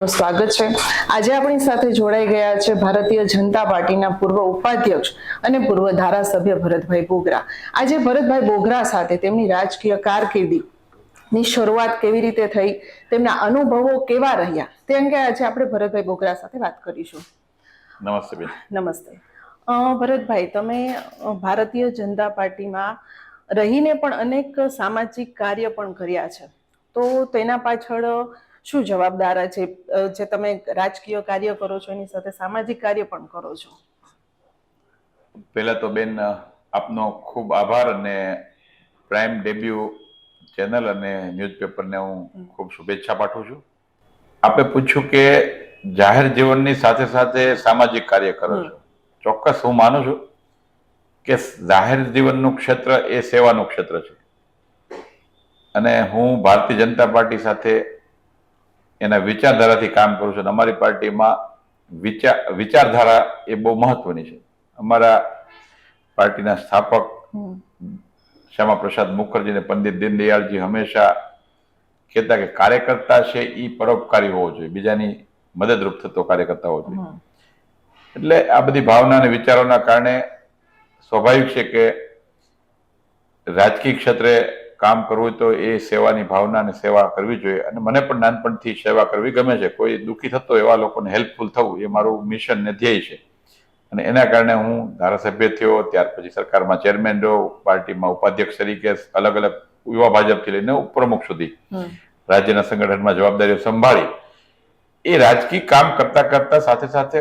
સ્વાગત છે. આજે આપણી સાથે જોડાઈ ગયા છે ભારતીય જનતા પાર્ટીના પૂર્વ ઉપાધ્યક્ષ અને પૂર્વ ધારાસભ્ય ભરતભાઈ બોગરા. આજે ભરતભાઈ બોગરા સાથે તેમની રાજકીય કારકિર્દી ની શરૂઆત કેવી રીતે થઈ તેમના અનુભવો કેવા રહ્યા તે અંગે આજે આપણે ભરતભાઈ બોગરા સાથે વાત કરીશું. નમસ્તે બેન. નમસ્તે. ભરતભાઈ તમે ભારતીય જનતા પાર્ટીમાં રહીને પણ અનેક સામાજિક કાર્ય પણ કર્યા છે. તો તેના પાછળ શું જવાબદાર છે? જે તમે રાજકીય કાર્ય કરો છો એની સાથે સામાજિક કાર્ય પણ કરો છો? પહેલા તો બેન આપનો ખૂબ આભાર અને પ્રાઇમ ડેબ્યુ ચેનલ અને ન્યૂઝપેપરને હું ખૂબ શુભેચ્છા પાઠવું છું. આપે પૂછ્યું કે જાહેર જીવનની સાથે સાથે સામાજિક કાર્ય કરો છો. ચોક્કસ હું માનું છું કે જાહેર જીવનનું ક્ષેત્ર એ સેવાનું ક્ષેત્ર છે. અને હું ભારતીય જનતા પાર્ટી સાથે એના વિચારધારાથી કામ કરું છું. અને અમારી પાર્ટીમાં વિચાર વિચારધારા એ બહુ મહત્વની છે. અમારા પાર્ટીના સ્થાપક શ્યામા પ્રસાદ મુખર્જી અને પંડિત દીનદયાળજી હંમેશા કહેતા કે કાર્યકર્તા છે એ પરોપકારી હોવો જોઈએ. બીજાની મદદરૂપ થતો કાર્યકર્તા હોવો જોઈએ. એટલે આ બધી ભાવના અને વિચારોના કારણે સ્વાભાવિક છે કે રાજકીય ક્ષેત્રે કામ કરવું હોય તો એ સેવાની ભાવના અને સેવા કરવી જોઈએ. અને મને પણ નાનપણથી સેવા કરવી ગમે છે. કોઈ દુઃખી થતો એવા લોકોને હેલ્પફુલ થવું એ મારું મિશન ને ધ્યેય છે. અને એના કારણે હું ધારાસભ્ય થયો ત્યાર પછી સરકારમાં ચેરમેન રહ્યો પાર્ટીમાં ઉપાધ્યક્ષ તરીકે અલગ અલગ યુવા ભાજપથી લઈને ઉપપ્રમુખ સુધી રાજ્યના સંગઠનમાં જવાબદારીઓ સંભાળી. એ રાજકીય કામ કરતા કરતા સાથે સાથે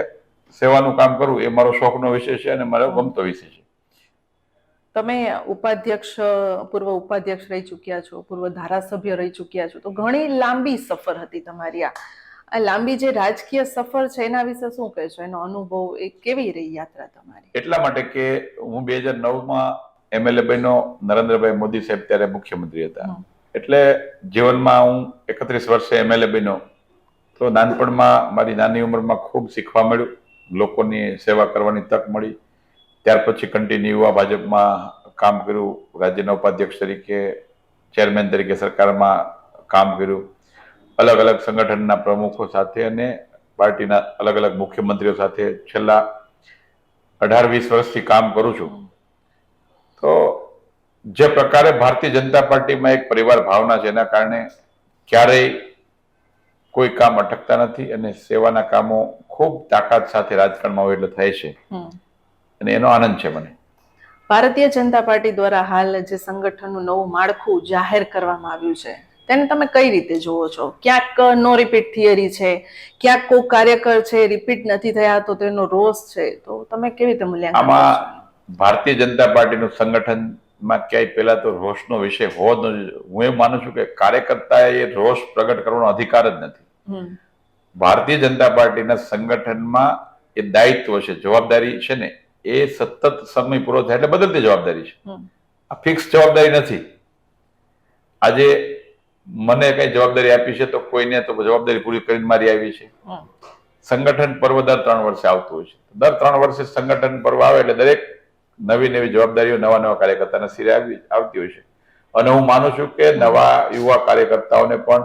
સેવાનું કામ કરવું એ મારો શોખનો વિષય છે અને મારો ગમતો વિષય છે. તમે ઉપાધ્યક્ષ પૂર્વ ઉપાધ્યક્ષ રહી ચૂક્યા છો પૂર્વ ધારાસભ્ય રહી ચૂક્યા છો તો ઘણી લાંબી સફર હતી તમારી આ. આ લાંબી જે રાજકીય સફર છે એના વિશે શું કહેશો? એનો અનુભવ એ કેવી રહી યાત્રા તમારી? એટલા માટે કે હું બે હજાર નવમાં એમએલએ બન્યો નરેન્દ્રભાઈ મોદી સાહેબ ત્યારે મુખ્યમંત્રી હતા. એટલે જીવનમાં હું એકત્રીસ વર્ષે એમએલએ બન્યો. તો નાનપણમાં મારી નાની ઉંમરમાં ખૂબ શીખવા મળ્યું. લોકોની સેવા કરવાની તક મળી. ત્યાર પછી કન્ટિન્યુ યુવા ભાજપમાં કામ કર્યું રાજ્યના ઉપાધ્યક્ષ તરીકે ચેરમેન તરીકે સરકારમાં કામ કર્યું અલગ અલગ સંગઠનના પ્રમુખો સાથે અને પાર્ટીના અલગ અલગ મુખ્યમંત્રીઓ સાથે છેલ્લા અઢાર વીસ વર્ષથી કામ કરું છું. તો જે પ્રકારે ભારતીય જનતા પાર્ટીમાં એક પરિવાર ભાવના છે એના કારણે ક્યારેય કોઈ કામ અટકતા નથી અને સેવાના કામો ખૂબ તાકાત સાથે રાજકારણમાં હોય એટલે થાય છે. અને એનો આનંદ છે મને. ભારતીય જનતા પાર્ટી દ્વારા હાલ જે સંગઠનનું નવું માળખું જાહેર કરવામાં આવ્યું છે તેને તમે કઈ રીતે જુઓ છો? ક્યાંક નો રિપીટ થિયરી છે ક્યાંક કોઈ કાર્યકર છે રિપીટ નથી થયા તો તેનો રોષ છે તો તમે કેવી રીતે મૂલ્યાંકન આમાં ભારતીય જનતા પાર્ટીનું સંગઠનમાં ક્યાંય પહેલા તો રોષનો વિષય હોવો જ ન હું એમ માનું છું કે કાર્યકર્તાએ રોષ પ્રગટ કરવાનો અધિકાર જ નથી. ભારતીય જનતા પાર્ટીના સંગઠનમાં એ દાયિત્વ છે જવાબદારી છે ને? એ સતત સમય પૂરો થાય એટલે બદલતી જવાબદારી છે. આ ફિક્સ જવાબદારી નથી. આજે મને કઈ જવાબદારી આપી છે તો કોઈને તો જવાબદારી પૂરી કરીને મારી આવી છે. સંગઠન પર્વ દર ત્રણ વર્ષે આવતું હોય છે. દર ત્રણ વર્ષે સંગઠન પર્વ આવે એટલે દરેક નવી નવી જવાબદારીઓ નવા નવા કાર્યકર્તાના સિરે આવી આવતી હોય છે. અને હું માનું છું કે નવા યુવા કાર્યકર્તાઓને પણ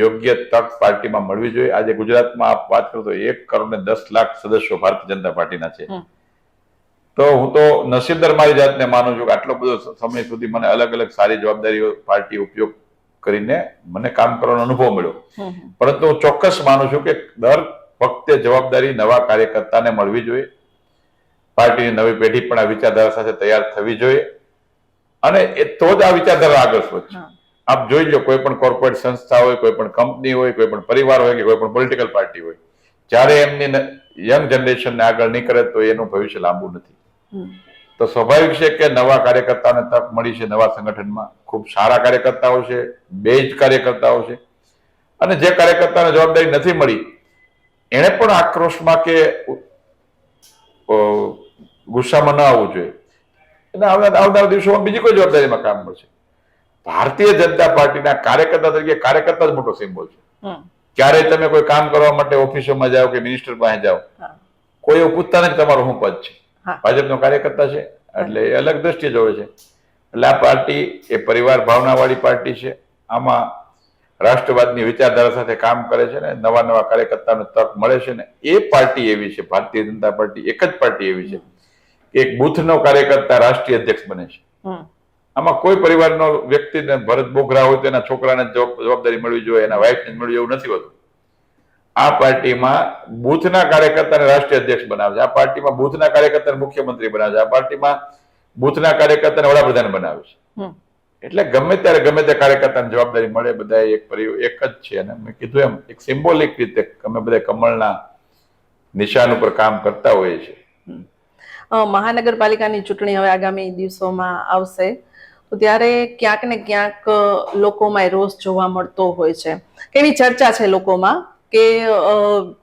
યોગ્ય તક પાર્ટીમાં મળવી જોઈએ. આજે ગુજરાતમાં આપ વાત કરો તો એક કરોડ ને દસ લાખ સદસ્યો ભારતીય જનતા પાર્ટીના છે. તો હું તો નસીબદાર મારી જાતને માનું છું કે આટલો બધો સમય સુધી મને અલગ અલગ સારી જવાબદારીઓ પાર્ટી ઉપયોગ કરીને મને કામ કરવાનો અનુભવ મળ્યો. પરંતુ હું ચોક્કસ માનું છું કે દર વખતે જવાબદારી નવા કાર્યકર્તાને મળવી જોઈએ. પાર્ટીની નવી પેઢી પણ આ વિચારધારા સાથે તૈયાર થવી જોઈએ. અને એ તો જ આ વિચારધારા આગળ વધશે. આપ જોઈ લો કોઈ પણ કોર્પોરેટ સંસ્થા હોય કોઈ પણ કંપની હોય કોઈ પણ પરિવાર હોય કે કોઈ પણ પોલિટિકલ પાર્ટી હોય જ્યારે એમની યંગ જનરેશનને આગળ નહીં કરે તો એનું ભવિષ્ય લાંબુ નથી. તો સ્વાભાવિક છે કે નવા કાર્યકર્તાને તક મળી છે નવા સંગઠનમાં. ખૂબ સારા કાર્યકર્તાઓ છે બેજ કાર્યકર્તાઓ છે. અને જે કાર્યકર્તાને જવાબદારી નથી મળી એણે પણ આક્રોશમાં કે ગુસ્સામાં ન આવવું જોઈએ. અને આવનાર દિવસોમાં બીજી કોઈ જવાબદારીમાં કામ મળશે. ભારતીય જનતા પાર્ટીના કાર્યકર્તા તરીકે કાર્યકર્તા જ મોટો સિમ્બોલ છે. ક્યારેય તમે કોઈ કામ કરવા માટે ઓફિસોમાં જાઓ કે મિનિસ્ટર પાસે જાઓ કોઈ એવું પૂછતા નથી તમારું શું પદ છે. ભાજપનો કાર્યકર્તા છે એટલે એ અલગ દ્રષ્ટિએ જોવે છે. એટલે આ પાર્ટી એ પરિવાર ભાવનાવાળી પાર્ટી છે. આમાં રાષ્ટ્રવાદની વિચારધારા સાથે કામ કરે છે ને નવા નવા કાર્યકર્તાનો તક મળે છે ને એ પાર્ટી એવી છે ભારતીય જનતા પાર્ટી એક જ પાર્ટી એવી છે કે એક બુથનો કાર્યકર્તા રાષ્ટ્રીય અધ્યક્ષ બને છે. આમાં કોઈ પરિવારનો વ્યક્તિને ભરત બોઘરા હોય તો એના છોકરાને જવાબ- જવાબદારી મળવી જોઈએ એના વાઇફને મળવી એવું નથી હોતું. આ પાર્ટીમાં બુથના કાર્યકર્તાને રાષ્ટ્રીય અધ્યક્ષ બનાવે છે. આ પાર્ટીમાં બૂથના કાર્યકર્તાને મુખ્યમંત્રી બનાવે છે. આ પાર્ટીમાં બુથના કાર્યકર્તાને વડાપ્રધાન બનાવે છે. એટલે ગમે ત્યારે ગમે તે કાર્યકર્તાને જવાબદારી મળે બધા એક એક જ છે. અને મેં કીધું એમ એક સિમ્બોલિક રીતે અમે બધા કમળના નિશાન ઉપર કામ કરતા હોઈએ છીએ. મહાનગરપાલિકાની ચૂંટણી હવે આગામી દિવસોમાં આવશે. તો ત્યારે ક્યાંક ને ક્યાંક લોકોમાં એ રોષ જોવા મળતો હોય છે. કેવી ચર્ચા છે લોકોમાં? કે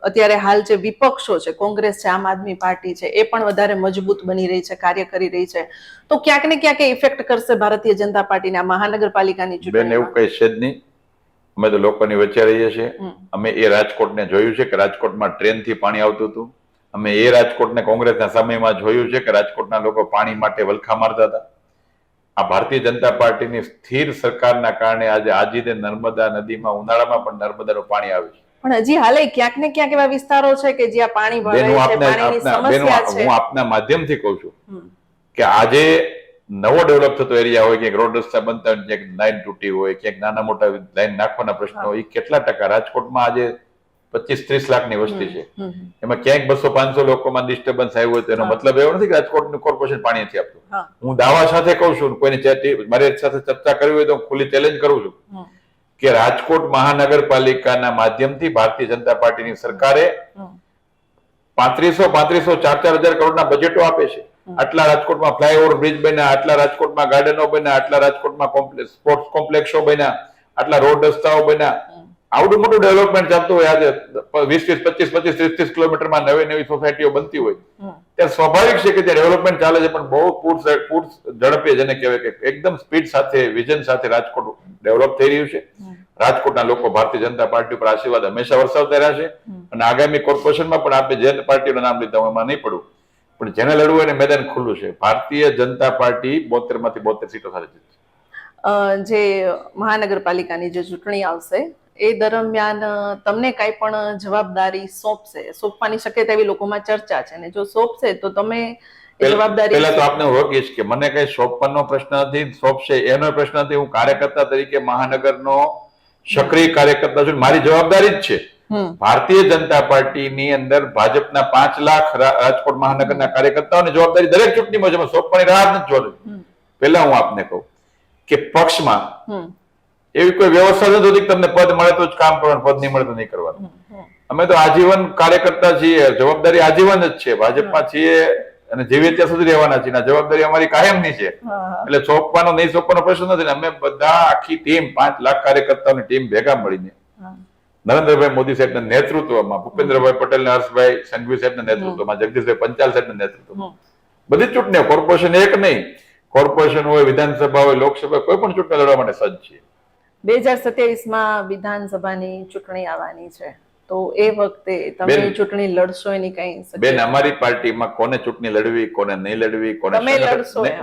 અત્યારે હાલ જે વિપક્ષો છે કોંગ્રેસ છે આમ આદમી પાર્ટી છે એ પણ વધારે મજબૂત બની રહી છે કાર્ય કરી રહી છે. તો ક્યાંક ને ક્યાંક ઇફેક્ટ કરશે ભારતીય જનતા પાર્ટીને આ મહાનગરપાલિકાની ચૂંટણી એવું કઈ છે જ નહીં. અમે તો લોકોની વચ્ચે રહીએ છીએ. અમે એ રાજકોટને જોયું છે કે રાજકોટમાં ટ્રેનથી પાણી આવતું હતું. અમે એ રાજકોટને કોંગ્રેસના સમયમાં જોયું છે કે રાજકોટના લોકો પાણી માટે વલખા મારતા હતા. આ ભારતીય જનતા પાર્ટીની સ્થિર સરકારના કારણે આજે આજીને નર્મદા નદીમાં ઉનાળામાં પણ નર્મદાનું પાણી આવે છે. પણ હજી હાલે ક્યાંક ને ક્યાંક એવા વિસ્તારો છે કે જ્યાં પાણી ભરાય છે પાણીની સમસ્યા છે. હું આપના માધ્યમથી કહું છું કે આજે નવો ડેવલપ થતો એરિયા હોય ક્યાંક રોડ રસ્તા બનતા હોય ક્યાંક લાઈન તૂટી હોય ક્યાંક નાના મોટા લાઈન નાખવાના પ્રશ્નો હોય કેટલા ટકા? રાજકોટમાં આજે પચીસ ત્રીસ લાખની વસ્તી છે. એમાં ક્યાંક બસો પાંચસો લોકોમાં ડિસ્ટર્બન્સ આવ્યું હોય તો એનો મતલબ એવો નથી કે રાજકોટનું કોર્પોરેશન પાણી નથી આપતું. હું. દાવા સાથે કહું છું કોઈની મારી સાથે ચર્ચા કરવી હોય તો હું ખુલ્લી ચેલેન્જ કરું છું. કે રાજકોટ મહાનગરપાલિકાના માધ્યમથી ભારતીય જનતા પાર્ટીની સરકારે પાંત્રીસો પાંત્રીસો ચાર ચાર હજાર કરોડના બજેટો આપે છે. આટલા રાજકોટમાં ફ્લાયઓવર બ્રિજ બન્યા આટલા રાજકોટમાં ગાર્ડનો બન્યા આટલા રાજકોટમાં કોમ્પ્લેક્સ સ્પોર્ટ્સ કોમ્પ્લેક્ષો બન્યા આટલા રોડ રસ્તાઓ બન્યા. આવડું મોટું ડેવલપમેન્ટ ચાલતું હોય આજે વીસ વીસ પચીસ પચીસ ત્રીસ ત્રીસ કિલોમીટરમાં નવી નવી સોસાયટીઓ બનતી હોય. ત્યારે સ્વાભાવિક છે કે ત્યાં ડેવલપમેન્ટ ચાલે છે પણ બહુ પૂર પૂર ઝડપે જેને કહેવાય કે એકદમ સ્પીડ સાથે વિઝન સાથે રાજકોટ ડેવલપ થઈ રહ્યું છે. રાજકોટના લોકો ભારતીય જનતા પાર્ટી ઉપર આશીર્વાદ હંમેશા વરસાવતા રહ્યા છે. અને આગામી કોર્પોરેશનમાં પણ આપણે જે પાર્ટીનું નામ લીધા એમાં નહીં પડું પણ જેને લડવું એને મેદાન ખુલ્લું છે. ભારતીય જનતા પાર્ટી બોતેરમાંથી બોતેર સીટો સાથે જીતશે. જે મહાનગરપાલિકાની જે ચૂંટણી આવશે એ દરમિયાન તમને કાંઈ પણ જવાબદારી સોંપશે સોંપવાની શક્યતા એવી લોકોમાં ચર્ચા છે અને જો સોંપશે તો તમે પેલા જવાબદારી પેલા તો આપને રોકીશ કે મને કઈ સોંપવાનો પ્રશ્ન નથી સોંપશે એનો પ્રશ્ન નથી હું કાર્યકર્તા તરીકે મહાનગરનો સક્રિય કાર્યકર્તા છું. મારી જવાબદારી જ છે. ભારતીય જનતા પાર્ટીની અંદર ભાજપના પાંચ લાખ રાજકોટ મહાનગરના કાર્યકર્તાઓની જવાબદારી દરેક ચૂંટણીમાં છે સોંપવાની રાહ નથી હમ. પહેલા હું આપને કહું કે પક્ષમાં એવી કોઈ વ્યવસ્થા નથી હોતી તમને પદ મળે તો જ કામ કરવાનું પદ નહીં મળે તો નહીં કરવાનું. અમે તો આજીવન કાર્યકર્તા છીએ જવાબદારી આજીવન જ છે. ભાજપમાં છીએ અને જેવી ત્યાં સુધી રહેવાના છીએ જવાબદારી અમારી કાયમની છે. એટલે સોંપવાનો નહીં સોંપવાનો પ્રશ્ન નથી. અમે બધા આખી ટીમ પાંચ લાખ કાર્યકર્તાઓની ટીમ ભેગા મળીને નરેન્દ્રભાઈ મોદી સાહેબના નેતૃત્વમાં ભૂપેન્દ્રભાઈ પટેલ ને હર્ષભાઈ સંઘવી સાહેબના નેતૃત્વમાં જગદીશભાઈ પંચાલ સાહેબના નેતૃત્વમાં. બધી ચૂંટણીઓ કોર્પોરેશન એક નહીં. કોર્પોરેશન હોય વિધાનસભા હોય લોકસભા કોઈ પણ ચૂંટણી લડવા માટે સજ્જ છીએ. બે હજાર સત્યાવીસમાં વિધાનસભાની ચૂંટણી આવવાની છે. તો એ વખતે તમે ચૂંટણી લડશો એની કઈ બેન અમારી પાર્ટીમાં કોને ચૂંટણી લડવી કોને નહીં લડવી કોને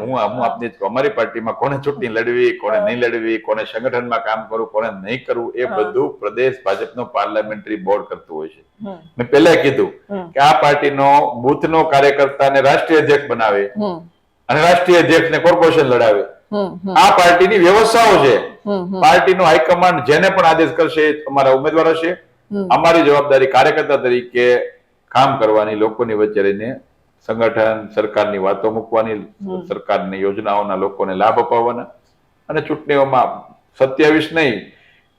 હું હું આપની અમારી પાર્ટીમાં કોને ચૂંટણી લડવી કોને નહીં લડવી કોને સંગઠનમાં કામ કરવું કોને નહીં કરવું એ. બધું પ્રદેશ ભાજપનો પાર્લામેન્ટરી બોર્ડ કરતું હોય છે. મેં પહેલા કીધું કે આ પાર્ટીનો બુથનો કાર્યકર્તાને રાષ્ટ્રીય અધ્યક્ષ બનાવે. અને રાષ્ટ્રીય અધ્યક્ષને કોર્પોરેશન લડાવે. આ પાર્ટીની વ્યવસ્થાઓ છે. પાર્ટીનો હાઈકમાન્ડ જેને પણ આદેશ કરશે અમારા ઉમેદવાર હશે. અમારી જવાબદારી કાર્યકર્તા તરીકે કામ કરવાની લોકોની વચ્ચે રહીને સંગઠન સરકારની વાતો મૂકવાની. સરકારની યોજનાઓના લોકોને લાભ અપાવવાના. અને ચૂંટણીઓમાં સત્યાવીસ નહીં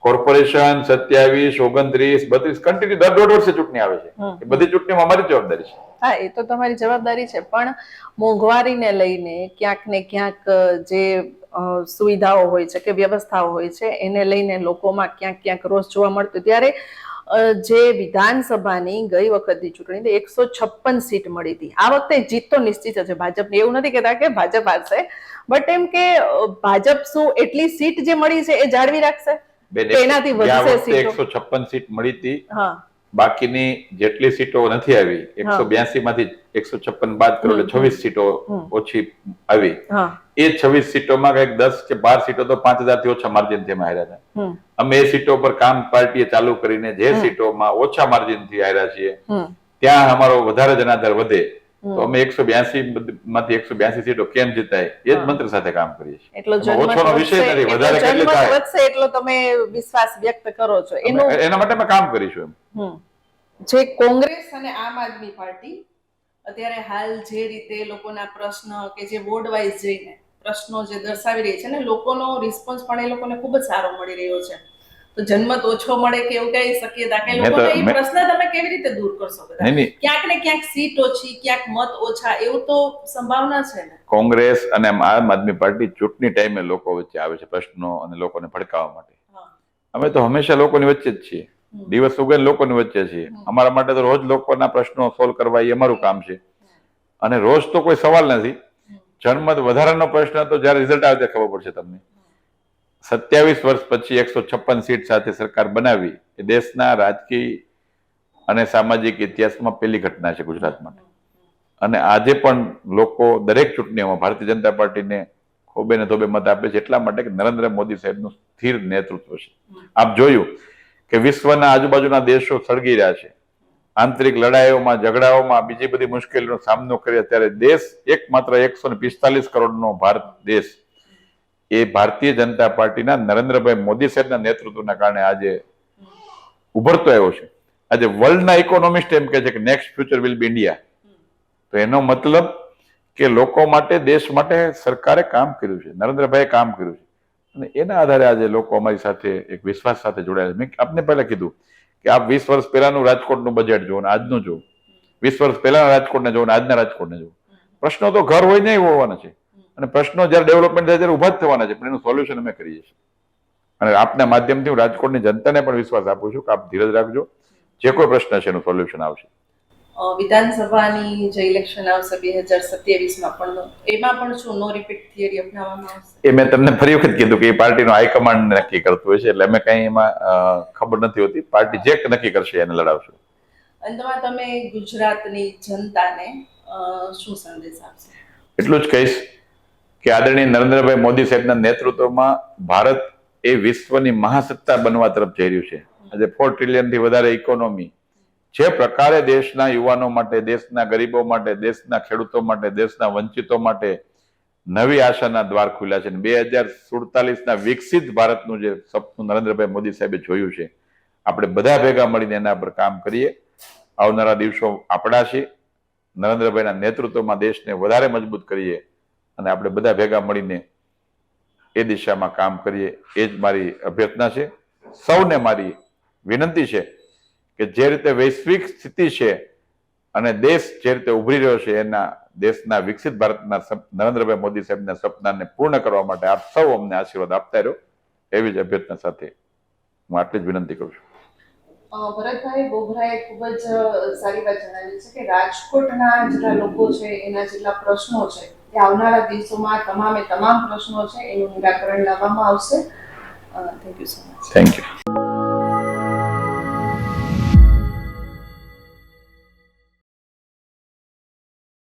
કોર્પોરેશન સત્યાવીસ ઓગણત્રીસ બત્રીસ કન્ટિન્યુ દર દોઢ વર્ષે ચૂંટણી આવે છે. એ બધી ચૂંટણીમાં અમારી જવાબદારી છે. હા એ તો તમારી જવાબદારી છે પણ મોંઘવારીને લઈને ક્યાંક ને ક્યાંક જે સુવિધાઓ હોય છે કે વ્યવસ્થાઓ હોય છે એને લઈને લોકોમાં ક્યાંક ક્યાંક રોષ જોવા મળતો ત્યારે જે વિધાનસભાની ગઈ વખતની ચૂંટણી એકસો છપ્પન સીટ મળી હતી. આ વખતે જીત તો નિશ્ચિત છે. ભાજપને એવું નથી કહેતા કે ભાજપ હારશે બટ એમ કે ભાજપ શું એટલી સીટ જે મળી છે એ જાળવી રાખશે? બેન એનાથી વધશે સીટો. એકસો છપ્પન સીટ મળી હતી બાકીની જેટલી સીટો નથી આવી એકસો બ્યાસી માંથી એકસો છપ્પન બાદ કરો એટલે છવ્વીસ સીટો ઓછી આવી. એ છવ્વીસ સીટોમાં કંઈક દસ કે બાર સીટો તો પાંચ હજારથી ઓછા માર્જિનથી હાર્યા હતા અમે એ સીટો પર કામ પાર્ટીએ ચાલુ કરીને જે. સીટોમાં ઓછા માર્જિનથી હાર્યા છીએ ત્યાં અમારો વધારે જનાધાર વધે. તો અમે એકસો બ્યાસી માંથી એકસો બ્યાસી સીટો કેમ જીતાય? એ જ મંત્ર સાથે કામ કરીએ છીએ. એટલો ઓછોનો વિષય નથી, વધારે કેટલી થાય? વધશે એટલો તમે વિશ્વાસ વ્યક્ત કરો છો. એનું એના માટે અમે કામ કરીશું એમ. જે કોંગ્રેસ અને આમ આદમી પાર્ટી અત્યારે હાલ જે રીતે લોકોના પ્રશ્ન કે જે વોર્ડ વાઇઝ જઈને પ્રશ્નો જે દર્શાવી રહી છે ને લોકોનો રિસ્પોન્સ પણ એ લોકોને ખૂબ જ સારો મળી રહ્યો છે. તો જન્મત ઓછો મળે કે એવું કઈ શક્યતા કે લોકો એ પ્રશ્ન તમે કેવી રીતે દૂર કરશો બધા? ક્યાંક ને ક્યાંક સીટ ઓછી ક્યાંક મત ઓછા એવું તો સંભાવના છે ને? કોંગ્રેસ અને આમ આદમી પાર્ટી ચૂંટણી ટાઈમે લોકો વચ્ચે આવે છે પ્રશ્નો અને લોકોને ભડકાવવા માટે. અમે તો હંમેશા લોકોની વચ્ચે જ છીએ. દિવસ ઉગે લોકોની વચ્ચે છીએ. અમારા માટે તો રોજ લોકોના પ્રશ્નો સોલ્વ કરવા એ અમારું કામ છે. અને રોજ તો કોઈ સવાલ નથી. જનમત જન્મત વધારાનો પ્રશ્ન તો જ્યારે રિઝલ્ટ આવે ત્યારે ખબર પડશે તમને. સત્યાવીસ વર્ષ પછી એકસો છપ્પન સીટ સાથે સરકાર બનાવી, એ દેશના રાજકીય અને સામાજિક ઇતિહાસમાં પહેલી ઘટના છે ગુજરાત માટે. અને આજે પણ લોકો દરેક ચૂંટણીઓમાં ભારતીય જનતા પાર્ટીને ખોબે ને ધોબે મત આપે છે એટલા માટે કે નરેન્દ્ર મોદી સાહેબનું સ્થિર નેતૃત્વ છે. આપ જોયું કે વિશ્વના આજુબાજુના દેશો સળગી રહ્યા છે. આંતરિક લડાઈઓમાં, ઝઘડાઓમાં બીજી બધી મુશ્કેલીનો સામનો કરી અત્યારે દેશ એકમાત્ર એકસો ને પિસ્તાલીસ કરોડનો ભારત દેશ એ ભારતીય જનતા પાર્ટીના નરેન્દ્રભાઈ મોદી સાહેબના નેતૃત્વના કારણે આજે ઉભરતો આવ્યો છે. આજે વર્લ્ડના ઇકોનોમિસ્ટ એમ કહે છે કે next future will be India તો એનો મતલબ કે લોકો માટે, દેશ માટે સરકારે કામ કર્યું છે, નરેન્દ્રભાઈએ કામ કર્યું છે. અને એના આધારે આજે લોકો અમારી સાથે એક વિશ્વાસ સાથે જોડાયા છે. મેં આપને પહેલા કીધું કે આપ વીસ વર્ષ પહેલાનું રાજકોટનું બજેટ જુઓ ને આજનું જુઓ. વીસ વર્ષ પહેલાના રાજકોટને જુઓ ને આજના રાજકોટને જુઓ. પ્રશ્નો તો ઘર હોય નહીં હોવાના છે. અને પ્રશ્નો જ્યારે ડેવલપમેન્ટ થાય ત્યારે ઊભા જ થવાના છે. પણ એનું સોલ્યુશન અમે કરીએ છીએ. અને આપના માધ્યમથી હું રાજકોટની જનતાને પણ વિશ્વાસ આપું છું કે આપ ધીરજ રાખજો. જે કોઈ પ્રશ્ન છે એનું સોલ્યુશન આવશે. વિધાનસભાની જે ઇલેક્શન આવશે બે હજાર સત્યાવીસમાં પણ એમાં પણ શું નો રિપીટ થિયરી અપનાવવામાં આવશે? એ મેં તમને ફરી વખત કીધું કે એ પાર્ટીનો હાઈકમાન્ડ નક્કી કરતું હોય છે. એટલે અમે કઈ એમાં ખબર નથી હોતી. પાર્ટી જે નક્કી કરશે એને લડાવશું. અંતમાં તમે ગુજરાતની જનતાને શું સંદેશ આપશો? એટલું જ કહીશ. કે આદરણીય નરેન્દ્રભાઈ મોદી સાહેબના નેતૃત્વમાં ભારત એ વિશ્વની મહાસત્તા બનવા તરફ જઈ રહ્યું છે. આજે ફોર ટ્રિલિયનથી વધારે ઇકોનોમી જે પ્રકારે દેશના યુવાનો માટે, દેશના ગરીબો માટે, દેશના ખેડૂતો માટે, દેશના વંચિતો માટે નવી આશાના દ્વાર ખુલ્યા છે. બે હજાર સુડતાલીસના વિકસિત ભારતનું જે સપનું નરેન્દ્રભાઈ મોદી સાહેબે જોયું છે, આપણે બધા ભેગા મળીને એના પર કામ કરીએ. આવનારા દિવસો આપણા છે. નરેન્દ્રભાઈના નેતૃત્વમાં દેશને વધારે મજબૂત કરીએ. અને આપણે બધા ભેગા મળીને એ દિશામાં કામ કરીએ, એ જ મારી અભ્યર્થના છે. સૌને મારી વિનંતી છે કે જે રીતે વૈશ્વિક સ્થિતિ છે અને દેશ જે રીતે ઉભરી રહ્યો છે, એના દેશના વિકસિત ભારતના નરેન્દ્રભાઈ મોદી સાહેબના સપનાને પૂર્ણ કરવા માટે આપ સૌ અમને આશીર્વાદ આપતા રહ્યો. એવી જ અભ્યર્થના સાથે હું આટલી જ વિનંતી કરું છું. ભરતભાઈ બોઘરાએ ખૂબ જ સારી વાત જણાવી છે કે રાજકોટના જેટલા લોકો છે, એના જેટલા પ્રશ્નો છે એ આવનારા દિવસોમાં તમામે તમામ પ્રશ્નો છે, એનું નિરાકરણ લાવવામાં આવશે. Thank you so much thank you